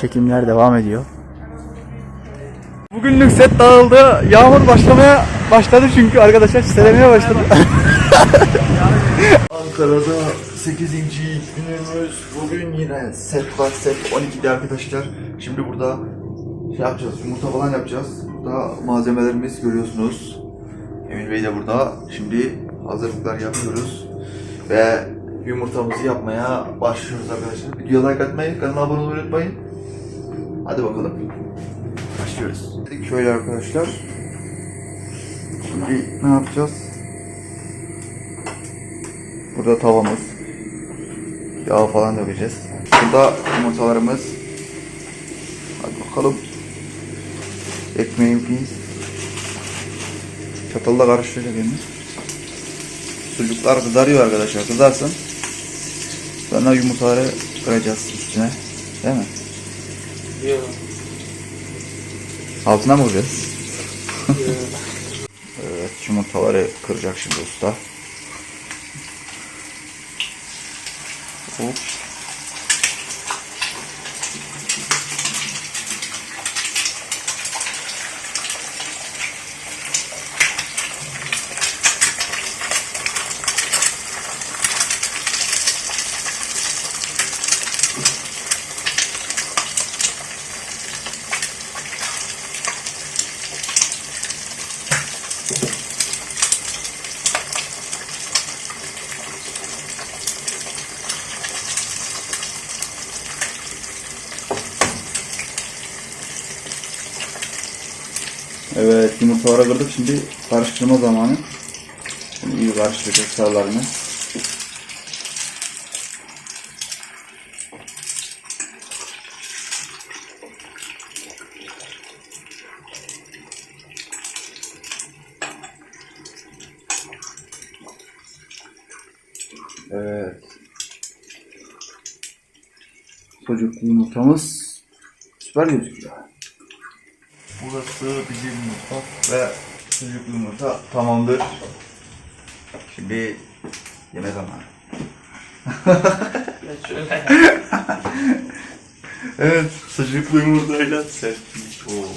Çekimler devam ediyor. Bugünlük set dağıldı. Yağmur başlamaya başladı çünkü arkadaşlar çiselemeye başladı. Ankara'da 8. günümüz. Bugün yine set var. Set 12'de arkadaşlar. Şimdi burada şey yapacağız. Yumurta falan yapacağız. Burada malzemelerimiz görüyorsunuz. Emin Bey de burada. Şimdi hazırlıklar yapıyoruz. Ve yumurtamızı yapmaya başlıyoruz arkadaşlar. Videoya like atmayı, kanala abone olmayı unutmayın. Hadi bakalım. Başlıyoruz. Şöyle arkadaşlar. Şimdi ne yapacağız? Burada tavamız. Yağ falan dökeceğiz. Burada yumurtalarımız. Hadi bakalım. Ekmeğimiz. Çatalla karıştıracak yani. Sucuklar kızarıyor arkadaşlar. Kızarsın. Sonra yumurtaları kıracağız üstüne. Değil mi? Yok. Altına mı vuracağız? evet yumurtaları kıracak şimdi usta. Hop. Evet yumurtaları kırdık şimdi karıştırma zamanı. Şimdi iyi karıştıracağız sarılarını. Evet. Sucuklu yumurtamız süper gözüküyor. Burası bizim mutfak ve sucuklu yumurta tamamdır. Şimdi yemek zamanı. Evet, sucuklu yumurtayla serpmiş. Oo.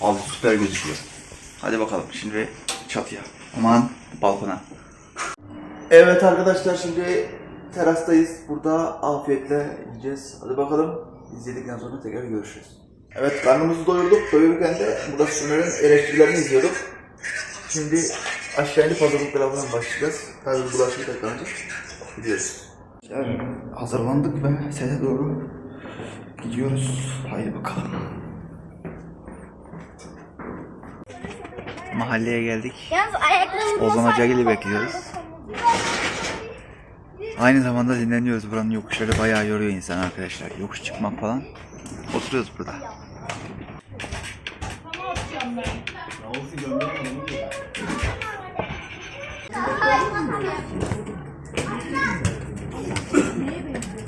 Abi süper gözüküyor. Hadi bakalım şimdi çatıya. Aman balkona. Evet arkadaşlar şimdi terastayız. Burada afiyetle yiyeceğiz. Hadi bakalım. İzledikten sonra tekrar görüşürüz. Evet karnımızı doyurduk. Doyururken de burada Sümer'in eleştirilerini izliyorduk. Şimdi aşağı inip hazırlıklara falan başlayacağız. Tabii bulaşık yıkanacak. Gidiyoruz. Yani hazırlandık ve sete doğru gidiyoruz. Haydi bakalım. Mahalleye geldik. Ozan Hocagil'i bekliyoruz. Aynı zamanda dinleniyoruz. Buranın yokuşları bayağı yoruyor insan arkadaşlar. Yokuş çıkmak falan. Oturuyoruz burada.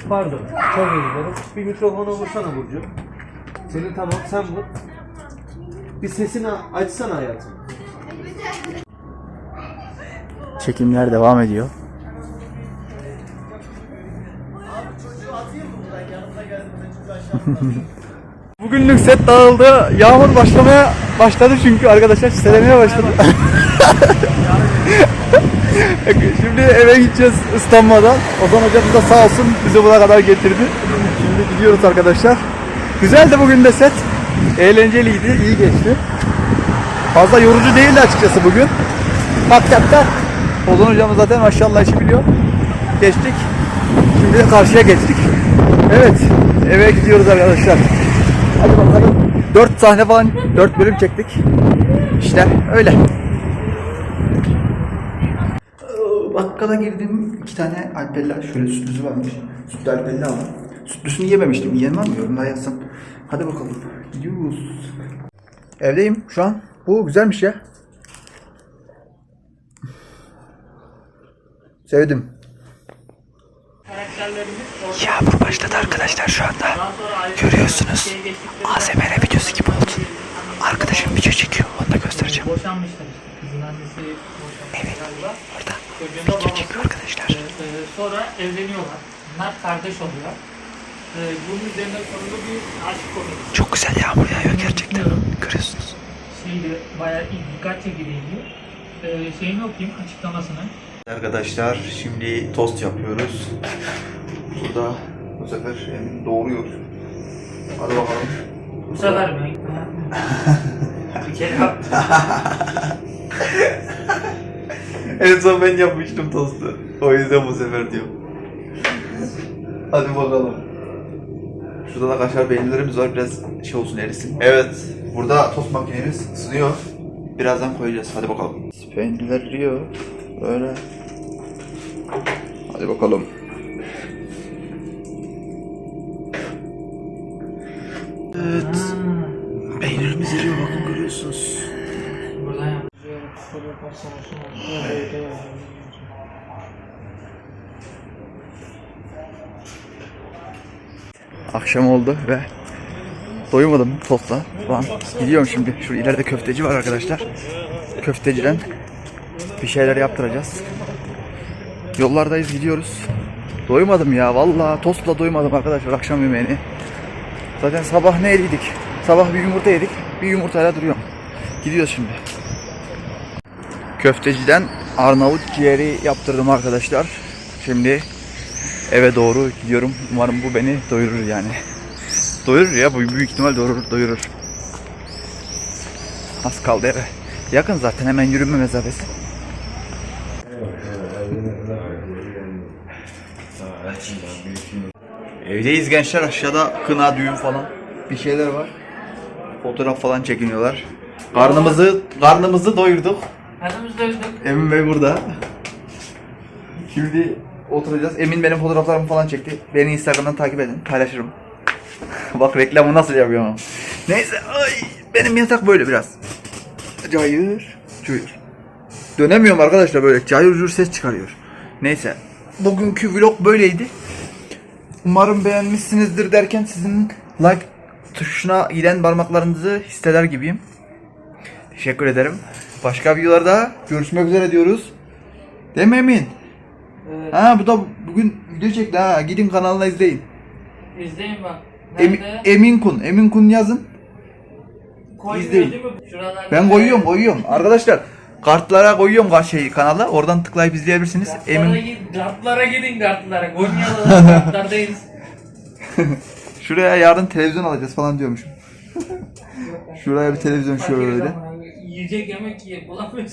Pardon. Çok özür dilerim. Bir mikrofona vursana Burcu. Senin tamam sen vur. Bir sesini açsana hayatım. Çekimler devam ediyor. Bugünlük set dağıldı. Yağmur başlamaya başladı çünkü arkadaşlar çiselemeye başladı. Şimdi eve gideceğiz ıslanmadan. Ozan hocamız da sağ olsun bizi buraya kadar getirdi. Şimdi gidiyoruz arkadaşlar. Güzeldi bugün de set. Eğlenceliydi, iyi geçti. Fazla yorucu değildi açıkçası bugün. Tak. Ozan hocamız zaten maşallah işi biliyor. Geçtik. Şimdi karşıya geçtik. Evet. Eve gidiyoruz arkadaşlar. Hadi bakalım. 4 sahne falan 4 bölüm çektik. İşte öyle. Bakkala girdim. iki tane alpeller. Şöyle sütlüsü varmış. Sütlü alpelli aldım. Sütlüsünü yememiştim. Yiyen var mı? Yazsın. Hadi bakalım. Gidiyoruz. Evdeyim şu an. Bu güzelmiş ya. Sevdim. Yağmur başladı arkadaşlar şu anda. Görüyorsunuz. ASMR videosu gibi oldu. Arkadaşım video çekiyor. Onu da göstereceğim. Evet. Orada video çekiyor arkadaşlar. Sonra evleniyorlar. Bunlar kardeş oluyor. Ee, bunun üzerine konulu bir aşk konusu. Çok güzel yağmur yağıyor gerçekten. Görüyorsunuz. Şeyde bayağı iyi, dikkat çekiciydi. Ee, şeyini okuyayım açıklamasını. Arkadaşlar şimdi tost yapıyoruz. Burada bu sefer Emin doğuruyor. Hadi bakalım. Bu sefer mi? bir kere yaptım. En son ben yapmıştım tostu. O yüzden bu sefer diyorum. Hadi bakalım. Şurada da kaşar peynirlerimiz var. Biraz şey olsun erisin. Evet. Burada tost makinemiz ısınıyor. Birazdan koyacağız. Hadi bakalım. Peynirler eriyor. Böyle. Hadi bakalım. Evet. Peynirimiz eriyor bakın görüyorsunuz. Akşam oldu ve doymadım tostla. Falan. Gidiyorum şimdi. Şu ileride köfteci var arkadaşlar. Köfteciden bir şeyler yaptıracağız. Yollardayız gidiyoruz. Doymadım ya vallahi tostla doymadım arkadaşlar akşam yemeğini. Zaten sabah ne yedik? Sabah bir yumurta yedik. Bir yumurtayla duruyorum. Gidiyoruz şimdi. Köfteciden Arnavut ciğeri yaptırdım arkadaşlar. Şimdi eve doğru gidiyorum. Umarım bu beni doyurur yani. Doyurur ya bu büyük ihtimal doyurur. doyurur. Az kaldı eve. Yakın zaten hemen yürüme mesafesi. Evdeyiz gençler aşağıda kına düğün falan bir şeyler var. Fotoğraf falan çekiniyorlar. Karnımızı karnımızı doyurduk. Karnımız doyduk. Emin Bey burada. Şimdi oturacağız. Emin benim fotoğraflarımı falan çekti. Beni Instagram'dan takip edin. Paylaşırım. Bak reklamı nasıl yapıyorum. Neyse. Ay, benim yatak böyle biraz. Cayır. Cayır. Dönemiyorum arkadaşlar böyle. Cayır cayır ses çıkarıyor. Neyse. Bugünkü vlog böyleydi. Umarım beğenmişsinizdir derken sizin like tuşuna giden parmaklarınızı hisseder gibiyim. Teşekkür ederim. Başka videolarda görüşmek üzere diyoruz. Değil mi Emin? Evet. Ha bu da bugün video çekti ha. Gidin kanalına izleyin. İzleyin bak. Emin, Nerede? Emin Kun. Emin Kun yazın. Koymuyor izleyin. değil mi? Şuralarda. Ben koyuyorum koyuyorum. Arkadaşlar kartlara koyuyorum ka- şey kanala. Oradan tıklayıp izleyebilirsiniz. Kartlara, Emin gidin, kartlara gidin kartlara. Konya'da kartlardayız. şuraya yarın televizyon alacağız falan diyormuşum. Şuraya bir televizyon şöyle. Yiyecek yemek bulamıyoruz.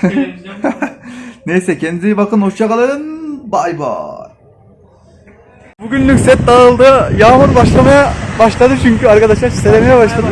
Televizyon. Neyse kendinize iyi bakın. Hoşçakalın. Bay bay. Bugünlük set dağıldı. Yağmur başlamaya başladı çünkü arkadaşlar selemeye başladı.